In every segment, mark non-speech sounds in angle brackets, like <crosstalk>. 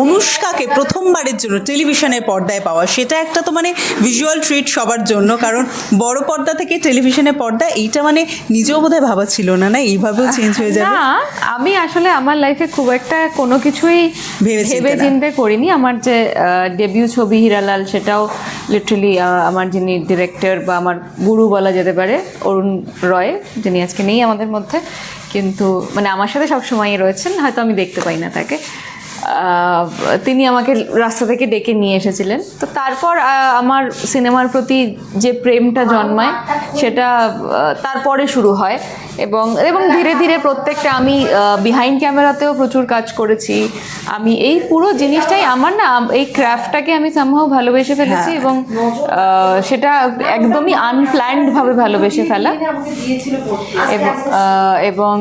অনুষ্কাকে প্রথমবারের জন্য টেলিভিশনের পর্দায় পাওয়া সেটা একটা তো মানে ভিজুয়াল ট্রিট সবার জন্য কারণ বড় পর্দা থেকে টেলিভিশনের পর্দা এইটা মানে নিজেও বোধহয় ভাবা ছিল না না? এইভাবেও চেঞ্জ হয়ে যাবে? না আমি আসলে আমার লাইফে খুব একটা কোনো কিছুই ভেবে চিন্তে করিনি। আমার যে ডেবিউ ছবি হীরালাল সেটাও লিটারালি আমার যিনি ডিরেক্টর বা আমার গুরু বলা যেতে পারে অরুণ রয় যিনি আজকে নেই আমাদের মধ্যে কিন্তু মানে আমার সাথে সবসময়ই রয়েছেন হয়তো আমি দেখতে পাই না তাকে। তিনি আমাকে রাস্তা থেকে ডেকে নিয়ে এসেছিলেন। তো তারপর আমার সিনেমার প্রতি যে প্রেমটা জন্মায় সেটা তারপরে শুরু হয়। এবং এবং ধীরে ধীরে প্রত্যেকটা আমি বিহাইন্ড ক্যামেরাতেও প্রচুর কাজ করেছি। আমি এই পুরো জিনিসটাই আমার না এই ক্রাফটটাকে আমি সামহাও ভালোবেসে ফেলেছি হ্যাঁ। এবং সেটা একদমই আনপ্ল্যান্ড ভাবে ভালোবেসে ফেলা। এবং এবং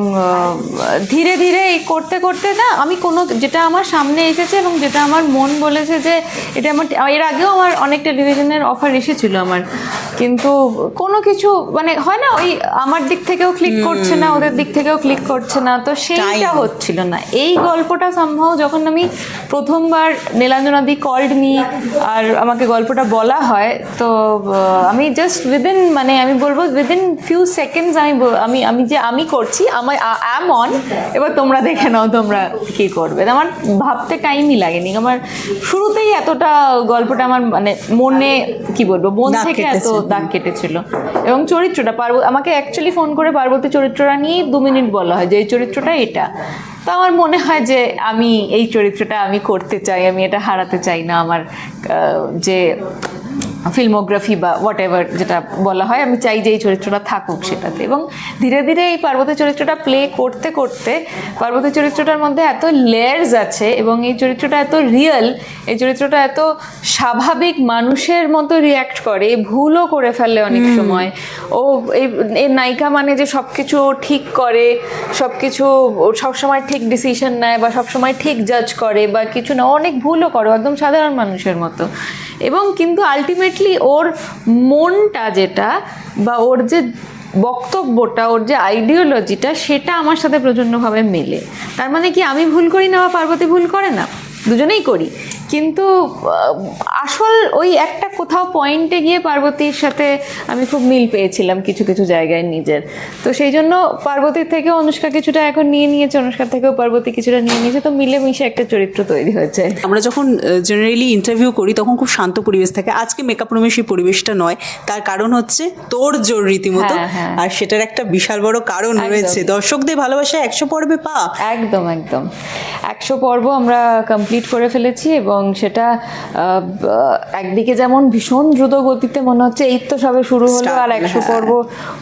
ধীরে ধীরে এই করতে করতে না আমি কোনো যেটা আমার সামনে এসেছে এবং যেটা আমার মন বলেছে যে এটা আমার এর আগেও আমার অনেক টেলিভিশনের অফার এসেছিল আমার। কিন্তু কোনো কিছু মানে হয় না ওই আমার দিক থেকেও ক্লিক করছে না ওদের দিক থেকেও ক্লিক করছে না। তো সেইটা হচ্ছিল না। এই গল্পটা সম্ভব যখন আমি প্রথমবার নীলাঞ্জনাদি কল্ড মি আর আমাকে গল্পটা বলা হয় তো আমি জাস্ট উইদিন মানে আমি বলব উইদিন ফিউ সেকেন্ডস আমি আমি আমি যে আমি করছি আমার অ্যাম অন এবার তোমরা দেখে নাও তোমরা কি করবে। আমার ভাবতে টাইমই লাগেনি। আমার শুরুতেই এতটা গল্পটা আমার মানে মনে কি বলব মন থেকে এত দাগ কেটেছিল। এবং চরিত্রটা পার্ব আমাকে অ্যাকচুয়ালি ফোন করে পার্বতী চরিত্রটা নিয়ে দু মিনিট বলা হয় যে এই চরিত্রটা এটা। তো আমার মনে হয় যে আমি এই চরিত্রটা আমি করতে চাই আমি এটা হারাতে চাই না আমার যে ফিল্মোগ্রাফি বা হোয়াট এভার যেটা বলা হয় আমি চাই যে এই চরিত্রটা থাকুক সেটাতে। এবং ধীরে ধীরে এই পার্বতী চরিত্রটা প্লে করতে করতে পার্বতী চরিত্রটার মধ্যে এত লেয়ার্স আছে এবং এই চরিত্রটা এত রিয়েল এই চরিত্রটা এত স্বাভাবিক মানুষের মতো রিয়াক্ট করে ভুলও করে ফেলে অনেক সময়। ও এই এই নায়িকা মানে যে সব কিছু ঠিক করে সব কিছু সবসময় ঠিক ডিসিশন নেয় বা সবসময় ঠিক জাজ করে বা কিছু না অনেক ভুলও করে একদম সাধারণ মানুষের মতো। এবং কিন্তু আলটিমেটলি ওর মনটা যেটা বা ওর যে বক্তব্যটা, ওর যে আইডিওলজিটা সেটা আমার সাথে প্রচণ্ডভাবে মেলে। তার মানে কি আমি ভুল করি না বা পার্বতী ভুল করে না? দুজনেই করি। কিন্তু আসল ওই একটা কোথাও পয়েন্টে গিয়ে পার্বতীর সাথে আমি খুব মিল পেয়েছিলাম কিছু কিছু জায়গায় নিজের। তো সেই জন্য পার্বতীর থেকেও অনুষ্কা কিছুটা এখন নিয়ে নিয়েছে অনুষ্কার থেকেও পার্বতী কিছুটা নিয়ে নিয়েছে। তো মিলে মিশে একটা চরিত্র তৈরি হয়েছে। আমরা যখন জেনারেলি ইন্টারভিউ করি তখন খুব শান্ত পরিবেশ থাকে। আজকে মেকআপ রুমে সেই পরিবেশটা নয়। তার কারণ হচ্ছে তোর জোর রীতিমতো। হ্যাঁ, হ্যাঁ। আর সেটার একটা বিশাল বড় কারণ রয়েছে। দর্শকদের ভালোবাসা একশো পর্বে পা। একদম একদম। একশো পর্ব আমরা কমপ্লিট করে ফেলেছি এবং সেটা আহ, আহ, একদিকে যেমন ভীষণ দ্রুত গতিতে মনে হচ্ছে এই তো সবে শুরু হলো আর একশো হ্যাঁ। পর্ব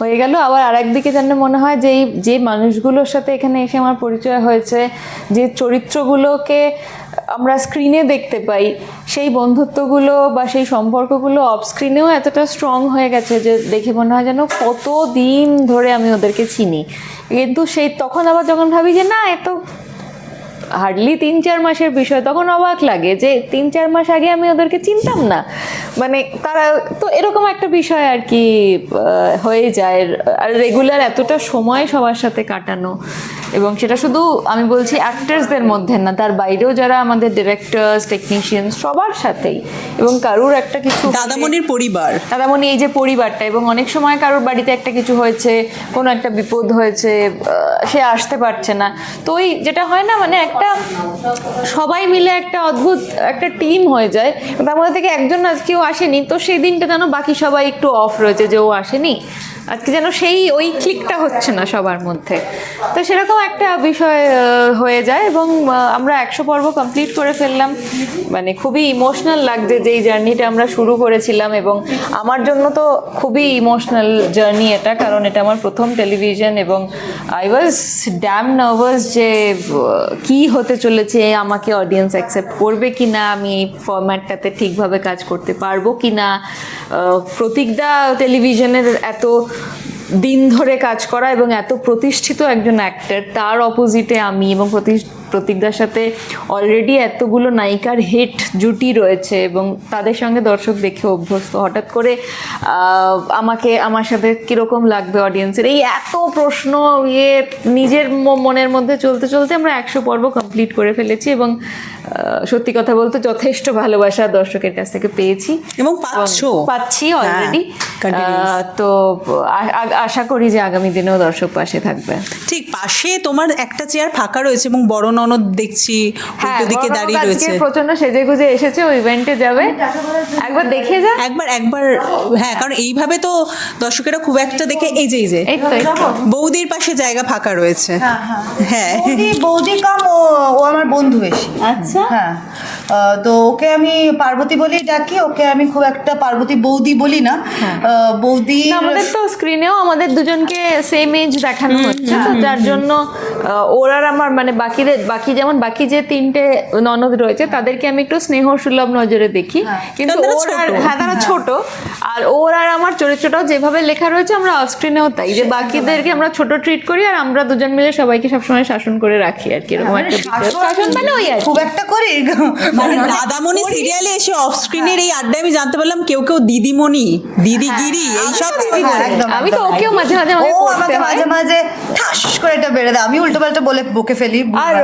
হয়ে গেল আবার আর একদিকে যেন মনে হয় যে এই যে মানুষগুলোর সাথে এখানে এসে আমার পরিচয় হয়েছে যে চরিত্রগুলোকে আমরা স্ক্রিনে দেখতে পাই সেই বন্ধুত্বগুলো বা সেই সম্পর্কগুলো অফ স্ক্রিনেও এতটা স্ট্রং হয়ে গেছে যে দেখে মনে হয় যেন কত দিন ধরে আমি ওদেরকে চিনি কিন্তু সেই তখন আবার যখন ভাবি যে না এত হার্ডলি তিন, চার মাসের বিষয়, তখন অবাক লাগে যে তিন, চার মাস আগে আমি ওদেরকে চিনতাম না। মানে তারা তো এরকম একটা বিষয় আর কি হয়ে যায়। আর রেগুলার এতটা সময় সবার সাথে কাটানো। এবং সেটা শুধু আমি বলছি অ্যাক্টার্সদের মধ্যে না তার বাইরেও যারা আমাদের ডিরেক্টরস টেকনিশিয়ান সবার সাথেই। এবং কারুর একটা কিছু দাদামণির পরিবার। দাদামণি এই যে পরিবারটা এবং অনেক সময় কারোর বাড়িতে একটা কিছু হয়েছে কোনো একটা বিপদ হয়েছে সে আসতে পারছে না। তো ওই যেটা হয় না মানে একটা সবাই মিলে একটা অদ্ভুত একটা টিম হয়ে যায়। তার মধ্যে থেকে একজন আজ কেউ আসেনি তো সেই দিনটা যেন বাকি সবাই একটু অফ রয়েছে যে ও আসেনি। আজকে যেন সেই ওই ক্লিকটা হচ্ছে না সবার মধ্যে। তো সেরকম একটা বিষয় হয়ে যায় এবং আমরা একশো পর্ব কমপ্লিট করে ফেললাম। মানে খুবই ইমোশনাল লাগছে যে এই জার্নিটা আমরা শুরু করেছিলাম এবং আমার জন্য তো খুবই ইমোশনাল জার্নি এটা, কারণ এটা আমার প্রথম টেলিভিশন এবং আই ওয়াজ ড্যাম নার্ভাস যে কি হতে চলেছে, আমাকে অডিয়েন্স অ্যাকসেপ্ট করবে কি না আমি এই ফরম্যাটটাতে ঠিকভাবে কাজ করতে পারব কি না প্রতীকদা টেলিভিশনের এত দিন ধরে কাজ করা এবং এত প্রতিষ্ঠিত একজন অ্যাক্টর তার অপোজিটে আমি এবং প্রতি- প্রতীকদার সাথে অলরেডি এতগুলো নায়িকার হিট জুটি রয়েছে এবং তাদের সঙ্গে দর্শক দেখে অভ্যস্ত। হঠাৎ করে আমাকে, আমার সাথে কীরকম লাগবে অডিয়েন্সের এই এত প্রশ্ন ইয়ে নিজের মনের মধ্যে চলতে চলতে আমরা একশো পর্ব কমপ্লিট করে ফেলেছি এবং সত্যি কথা বলতে যথেষ্ট ভালোবাসা দর্শকের কাছ থেকে পেয়েছি। এবং পাচ্ছি। হ্যাঁ, অলরেডি তো আ- আ- আশা করি যে আগামী দিনেও দর্শক পাশে থাকবে। ঠিক পাশে তোমার একটা চেয়ার ফাঁকা রয়েছে এবং বড় ননদ দেখছি উল্টো দিকে দাঁড়িয়ে রয়েছে। প্রচণ্ড সেজে গুজে এসেছে ওই ইভেন্টে যাবে। একবার দেখে যা। একবার একবার হ্যাঁ কারণ এইভাবে তো দর্শকেরা খুব একটা দেখে এই যে এই যে। তো তো। বৌদির পাশে জায়গা ফাঁকা রয়েছে। হ্যাঁ। বৌদি বৌদি কাম ও ও আমার বন্ধু বেশি। আচ্ছা। হ্যাঁ। তো ওকে আমি পার্বতী বলেই ডাকি ওকে আমি খুব একটা পার্বতী বৌদি বলি না। বৌদি আমাদের তো স্ক্রিনেও আমাদের দুজনকে সেম এজ দেখানো হচ্ছে তো যার জন্য ওর আর আমার মানে বাকিদের বাকি যেমন বাকি যে তিনটে ননদ রয়েছে তাদেরকে আমি একটু স্নেহ সুলভ নজরে দেখি। কিন্তু কারণ তারা ওর। হ্যাঁ তারা ছোট। আর ওর আর আমার চরিত্রটাও যেভাবে লেখা রয়েছে আমরা অফ স্ক্রিনেও তাই। যে বাকিদেরকে আমরা ছোট ট্রিট করি আর আমরা দুজন মিলে সবাইকে সবসময় শাসন করে রাখি আর কি এরকম একটা শাসন মানে ওই আর খুব একটা করি <laughs> মানে দাদামণি সিরিয়ালে এসে অফ স্ক্রিনের এই আড্ডায় আমি জানতে পারলাম কেউ কেউ দিদিমণি দিদিগিরি এইসব দিদি হ্যাঁ, একদম, আমি তো ওকেও মাঝে মাঝে ও আমাকে আমাকে হয়। মাঝে মাঝে ঠাস করে এটা বেড়ে দেয় আমি উল্টো পাল্টা বলে বকে ফেলি আর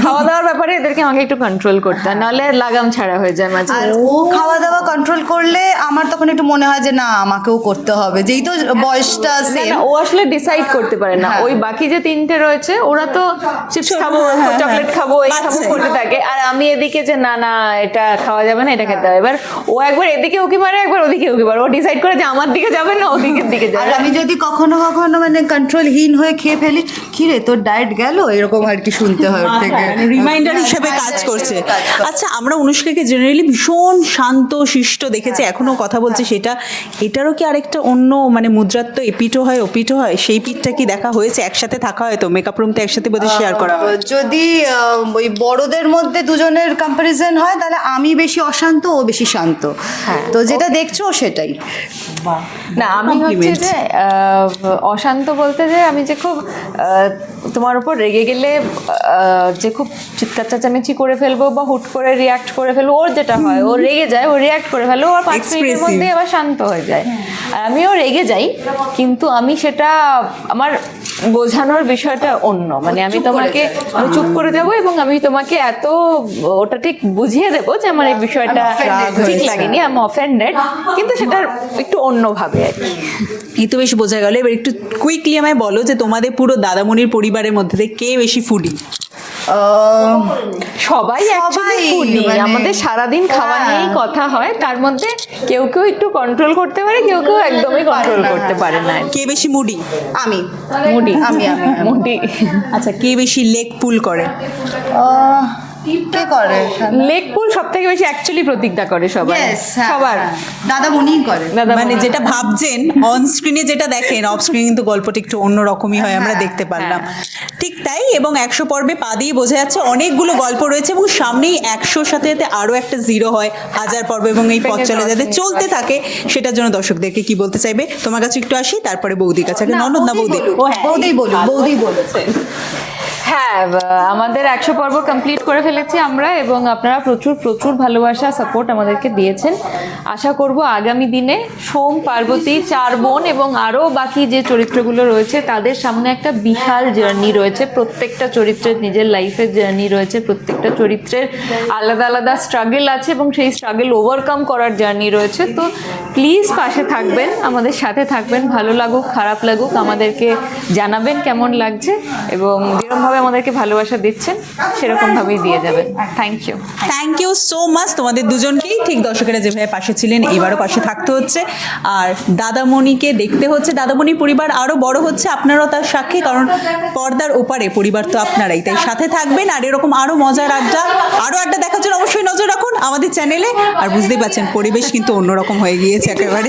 খাওয়া দাওয়ার <laughs> ব্যাপারে এদেরকে আমাকে একটু কন্ট্রোল করতে হয় নাহলে লাগাম ছাড়া হয়ে যায় মাঝে। আর ও খাওয়া দাওয়া কন্ট্রোল করলে আমার তখন একটু মনে হয় যে না আমাকেও করতে হবে। যেই তো বয়সটা সেম না, ও আসলে ডিসাইড করতে পারে না। হ্যাঁ। ওই বাকি যে তিনটে রয়েছে ওরা তো চিপস খাব হ্যাঁ, হ্যাঁ, চকলেট খাব এই খাব করতে থাকে। আর আমি এদিকে যে না না এটা খাওয়া যাবে না এটা খেতে হবে। এবার ও একবার এদিকে উকি মারে একবার ওদিকে উকি মারে ও ডিসাইড করে যে আমার দিকে যাবে না ওদিকের দিকে যাবে। আর আমি যদি কখনো কখনো মানে কন্ট্রোলহীন হয়ে খেয়ে ফেলি কি রে তোর ডায়েট গেল? এরকম আর কি শুনতে হয় ওর থেকে। রিমাইন্ডার হিসেবে কাজ করছে। আচ্ছা আমরা অনুষ্কাকে জেনারেলি ভীষণ শান্ত শিষ্ট দেখেছি এখনও কথা বলছে সেটা এটারও কি আরেকটা অন্য মানে মুদ্রার তো এপিটো হয় ওপিটো হয়? সেই পিঠটা কি দেখা হয়েছে? একসাথে থাকা হয় তো? মেকআপ রুম তো একসাথে বোধহয় শেয়ার করা হয়। যদি ওই বড়দের মধ্যে দুজনের কম্পারিজন হয় তাহলে আমি বেশি অশান্ত ও বেশি শান্ত। তো যেটা দেখছ সেটাই। না আমি হচ্ছে যে অশান্ত বলতে যে আমি যে খুব তোমার উপর রেগে গেলে যে খুব চিৎকার চাচামেচি করে ফেলব বা হুট করে রিয়াক্ট করে ফেলব ওর যেটা হয় ও রেগে যায় ও রিয়াক্ট করে ফেলো ওর পাঁচ মিনিটের মধ্যে আবার শান্ত হয়ে যায়। আর আমিও রেগে যাই কিন্তু আমি সেটা আমার বোঝানোর বিষয়টা অন্য। মানে আমি তোমাকে আমি চুপ করে দেবো এবং আমি তোমাকে এত ওটা ঠিক বুঝিয়ে দেবো যে আমার এই বিষয়টা ঠিক লাগেনি আমি অফেন্ডেড কিন্তু সেটা একটু অন্যভাবে আর কি। এই তো বেশ বোঝা গেল। এবার একটু কুইকলি আমায় বলো যে তোমাদের পুরো দাদামণির পরিবারের মধ্যে থেকে কে বেশি ফুডি? সবাই অ্যাকচুয়ালি মানে- আমাদের সারাদিন খাওয়া হ্যাঁ। নিয়েই কথা হয়। তার মধ্যে কেউ কেউ একটু কন্ট্রোল করতে পারে কেউ কেউ একদমই কন্ট্রোল করতে পারে না। কে বেশি মুডি? আমি। মুডি। আমি, আমি। মুডি। আচ্ছা কে বেশি লেগ পুল করে? কে করে? লেগ পুল সব থেকে বেশি অ্যাকচুয়ালি প্রতিজ্ঞা করে সবাই। হ্যাঁ, সবার। হ্যাঁ। দাদা মনিই করে। দাদা মানে যেটা ভাবছেন অন স্ক্রিনে যেটা দেখেন অফ স্ক্রিনে কিন্তু গল্পটা একটু অন্যরকমই হয় আমরা দেখতে পারলাম। ঠিক তাই এবং একশো পর্বে পা দিয়ে বোঝা যাচ্ছে অনেকগুলো গল্প রয়েছে এবং সামনেই একশোর সাথে সাথে আরও একটা জিরো হয় হাজার পর্ব এবং এই পথ চলে যাতে চলতে থাকে সেটার জন্য দর্শকদেরকে কি বলতে চাইবে? তোমার কাছে একটু আসি তারপরে বৌদির কাছে ননদ না বৌদি হ্যাঁ বৌদি বলুন বৌদি বলুক হ্যাঁ আমাদের একশো পর্ব কমপ্লিট করে ফেলেছি আমরা এবং আপনারা প্রচুর প্রচুর ভালোবাসা সাপোর্ট আমাদেরকে দিয়েছেন। আশা করব আগামী দিনে সোম, পার্বতী, চার বোন এবং আরও বাকি যে চরিত্রগুলো রয়েছে, তাদের সামনে একটা বিশাল জার্নি রয়েছে। প্রত্যেকটা চরিত্রের নিজের লাইফের জার্নি রয়েছে, প্রত্যেকটা চরিত্রের আলাদা আলাদা স্ট্রাগল আছে এবং সেই স্ট্রাগল ওভারকাম করার জার্নি রয়েছে। তো প্লিজ পাশে থাকবেন, আমাদের সাথে থাকবেন, ভালো লাগুক, খারাপ লাগুক, আমাদেরকে জানাবেন কেমন লাগছে এবং যেরকমভাবে আমাদেরকে ভালোবাসা দিচ্ছেন, সেরকমভাবেই দিয়ে যাবেন। Thank you thank you so much তোমাদের দুজনকেই ঠিক দর্শকেরা যেভাবে পাশে ছিলেন, এবারও পাশে থাকতে হচ্ছে। আর দাদামণিকে দেখতে হচ্ছে। দাদামণি পরিবার আরও বড় হচ্ছে, আপনারাও তার সাক্ষী, কারণ পর্দার ওপারে পরিবার তো আপনারাই। তাই সাথে থাকবেন, আর এরকম আরও মজার আড্ডা, আরও আড্ডা দেখার জন্য অবশ্যই নজর রাখুন আমাদের চ্যানেলে। আর বুঝতেই পারছেন পরিবেশ কিন্তু অন্যরকম হয়ে গিয়েছে একেবারে।